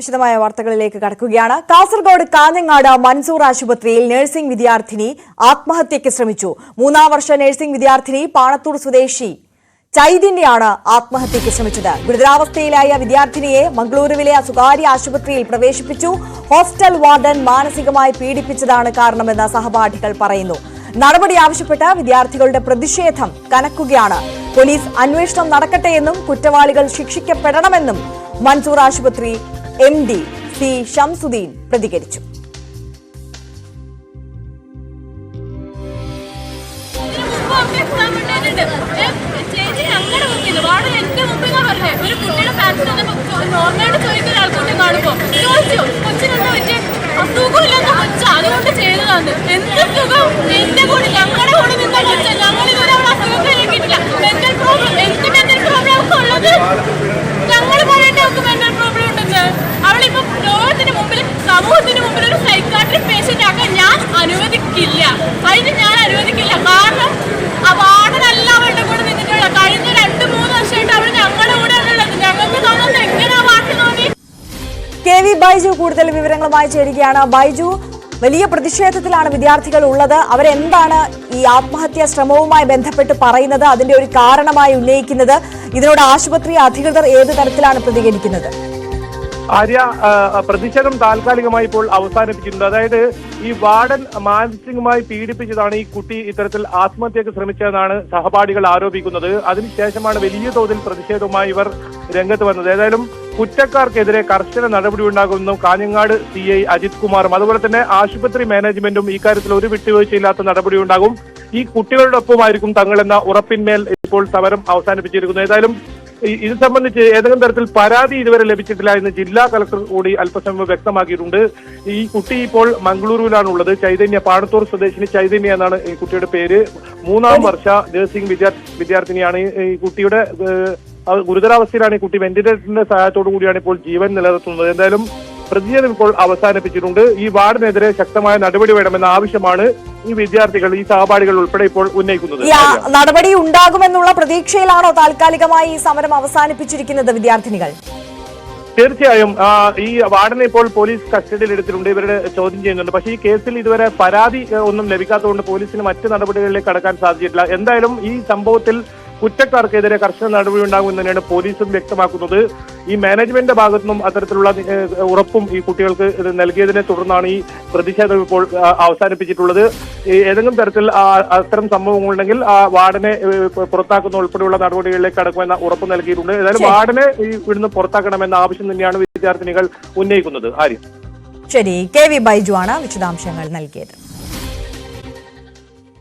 വിശദമായ വാർത്തകളിലേക്ക് കടക്കുകയാണ്. കാസർഗോഡ് കാഞ്ഞങ്ങാട് മൻസൂർ ആശുപത്രിയിൽ നഴ്സിംഗ് വിദ്യാർത്ഥിനി ആത്മഹത്യയ്ക്ക് ശ്രമിച്ചു. മൂന്നാം വർഷ നഴ്സിംഗ് വിദ്യാർത്ഥിനി പാണത്തൂർ സ്വദേശി ചൈതന്യാണ് ആത്മഹത്യയ്ക്ക് ശ്രമിച്ചത്. ഗുരുതരാവസ്ഥയിലായ വിദ്യാർത്ഥിനിയെ മംഗളൂരുവിലെ സ്വകാര്യ ആശുപത്രിയിൽ പ്രവേശിപ്പിച്ചു. ഹോസ്റ്റൽ വാർഡൻ മാനസികമായി പീഡിപ്പിച്ചതാണ് കാരണമെന്ന് സഹപാഠികൾ പറയുന്നു. നടപടി ആവശ്യപ്പെട്ട് വിദ്യാർത്ഥികളുടെ പ്രതിഷേധം കനക്കുകയാണ്. പോലീസ് അന്വേഷണം നടക്കട്ടെയെന്നും കുറ്റവാളികൾ ശിക്ഷിക്കപ്പെടണമെന്നും മൻസൂർ ആശുപത്രി എം ഡി സി ഷംസുദ്ദീൻ പ്രതികരിച്ചു. ഒരു കുട്ടിയുടെ ചോദിച്ചു കൊച്ചിനെന്താ പറ്റിയ അസുഖമില്ലാത്ത കൊച്ച അതുകൊണ്ട് ചെയ്തതാണ് എന്ത് സുഖം? എന്റെ അനുവദിക്കില്ല. അതിന് ഞാൻ അനുവദിക്കില്ല. കാരണം ആ വാർഡനല്ല അവരുടെ കൂടെ നിന്നിട്ടുള്ള കഴിഞ്ഞ രണ്ട് മൂന്ന് വർഷമായിട്ട് അവർ ഞങ്ങളുടെ കൂടെ ഉള്ളത്. ഞങ്ങൾക്ക് തോന്നുന്നത് എങ്ങനെയാ വാർഡ് നോക്കി? കെ വി ബൈജു കൂടുതൽ വിവരങ്ങളുമായി ചേരുകയാണ്. ബൈജു വലിയ പ്രതിഷേധത്തിലാണ് വിദ്യാർത്ഥികൾ ഉള്ളത്. അവരെന്താണ് ഈ ആത്മഹത്യാ ശ്രമവുമായി ബന്ധപ്പെട്ട് പറയുന്നത്? അതിന്റെ ഒരു കാരണമായി ഉന്നയിക്കുന്നത്? ഇതിനോട് ആശുപത്രി അധികൃതർ ഏത് തരത്തിലാണ് പ്രതികരിക്കുന്നത്? ആര്യ പ്രതിഷേധം താൽക്കാലികമായി ഇപ്പോൾ അവസാനിപ്പിച്ചിട്ടുണ്ട്. അതായത് ഈ വാർഡൻ മാനസികമായി പീഡിപ്പിച്ചതാണ് ഈ കുട്ടി ഇത്തരത്തിൽ ആത്മഹത്യക്ക് ശ്രമിച്ചതെന്നാണ് സഹപാഠികൾ ആരോപിക്കുന്നത്. അതിനുശേഷമാണ് വലിയ തോതിൽ പ്രതിഷേധവുമായി ഇവർ രംഗത്ത് വന്നത്. ഏതായാലും കുറ്റക്കാർക്കെതിരെ കർശന നടപടി ഉണ്ടാകുമെന്നും കാഞ്ഞങ്ങാട് സി ഐ അജിത് കുമാറും അതുപോലെ തന്നെ ആശുപത്രി മാനേജ്മെന്റും ഇക്കാര്യത്തിൽ ഒരു വിട്ടുവീഴ്ചയില്ലാത്ത നടപടി ഉണ്ടാകും. ഈ കുട്ടികളുടെ ഒപ്പമായിരിക്കും തങ്ങളെന്ന ഉറപ്പിന്മേൽ ഇപ്പോൾ സമരം അവസാനിപ്പിച്ചിരിക്കുന്നു. ഏതായാലും ഇത് സംബന്ധിച്ച് ഏതെങ്കിലും തരത്തിൽ പരാതി ഇതുവരെ ലഭിച്ചിട്ടില്ല എന്ന് ജില്ലാ കളക്ടർ കൂടി അല്പസമയം മുമ്പ് വ്യക്തമാക്കിയിട്ടുണ്ട്. ഈ കുട്ടി ഇപ്പോൾ മംഗളൂരുവിലാണുള്ളത്. ചൈതന്യ പാടത്തൂർ സ്വദേശിനി ചൈതന്യ എന്നാണ് ഈ കുട്ടിയുടെ പേര്. മൂന്നാം വർഷ നഴ്സിംഗ് വിദ്യാ വിദ്യാർത്ഥിനിയാണ് ഈ- കുട്ടിയുടെ ഗുരുതരാവസ്ഥയിലാണ് ഈ കുട്ടി വെന്റിലേറ്ററിന്റെ സഹായത്തോടു കൂടിയാണ് ഇപ്പോൾ ജീവൻ നിലനിർത്തുന്നത്. എന്തായാലും പ്രതിഷേധം ഇപ്പോൾ അവസാനിപ്പിച്ചിട്ടുണ്ട്. ഈ വാർഡിനെതിരെ ശക്തമായ നടപടി വേണമെന്ന ആവശ്യമാണ് ഈ വിദ്യാർത്ഥികൾ ഈ സഹപാഠികൾ ഉൾപ്പെടെ ഇപ്പോൾ ഉന്നയിക്കുന്നത്. നടപടി ഉണ്ടാകുമെന്നുള്ള പ്രതീക്ഷയിലാണോ താൽക്കാലികമായി ഈ സമരം അവസാനിപ്പിച്ചിരിക്കുന്നത് വിദ്യാർത്ഥിനികൾ? തീർച്ചയായും ഈ വാർഡനെ ഇപ്പോൾ പോലീസ് കസ്റ്റഡിയിൽ എടുത്തിട്ടുണ്ട്. ഇവരുടെ ചോദ്യം ചെയ്യുന്നുണ്ട്. പക്ഷേ ഈ കേസിൽ ഇതുവരെ പരാതി ഒന്നും ലഭിക്കാത്തതുകൊണ്ട് പോലീസിന് മറ്റ് നടപടികളിലേക്ക് കടക്കാൻ സാധിച്ചിട്ടില്ല. എന്തായാലും ഈ സംഭവത്തിൽ കുറ്റക്കാർക്കെതിരെ കർശന നടപടി ഉണ്ടാകുമെന്ന് തന്നെയാണ് പോലീസും വ്യക്തമാക്കുന്നത്. ഈ മാനേജ്മെന്റിന്റെ ഭാഗത്തു നിന്നും അത്തരത്തിലുള്ള ഉറപ്പും ഈ കുട്ടികൾക്ക് നൽകിയതിനെ തുടർന്നാണ് ഈ പ്രതിഷേധം ഇപ്പോൾ അവസാനിപ്പിച്ചിട്ടുള്ളത്. ഏതെങ്കിലും തരത്തിൽ അത്തരം സംഭവങ്ങളുണ്ടെങ്കിൽ ആ വാർഡിനെ പുറത്താക്കുന്ന ഉൾപ്പെടെയുള്ള നടപടികളിലേക്ക് കടക്കുമെന്ന ഉറപ്പ് നൽകിയിട്ടുണ്ട്. ഏതായാലും വാർഡിനെ ഈ ഇവിടുന്ന് പുറത്താക്കണമെന്ന ആവശ്യം തന്നെയാണ് വിദ്യാർത്ഥിനികൾ ഉന്നയിക്കുന്നത്. ആര്യം. ശരി. കെ വി ബൈജു ആണ് വിശദാംശങ്ങൾ നൽകിയത്.